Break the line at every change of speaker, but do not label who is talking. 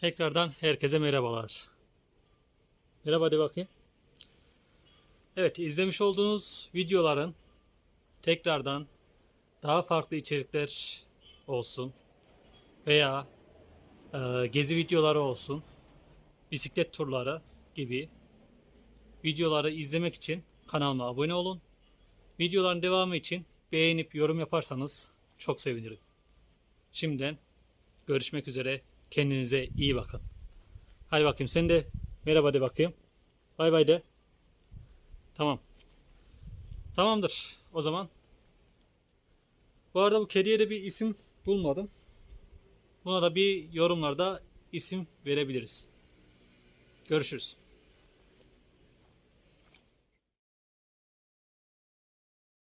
Tekrardan herkese merhabalar. Merhaba de bakayım. Evet izlemiş olduğunuz videoların tekrardan daha farklı içerikler olsun veya e, gezi videoları olsun, bisiklet turları gibi videoları izlemek için kanalıma abone olun. Videoların devamı için beğenip yorum yaparsanız çok sevinirim. Şimdiden görüşmek üzere. Kendinize iyi bakın. Hadi bakayım sen de merhaba de bakayım. Bay bay de. Tamam. Tamamdır o zaman. Bu arada bu kediye de bir isim bulmadım. Buna da bir yorumlarda isim verebiliriz. Görüşürüz.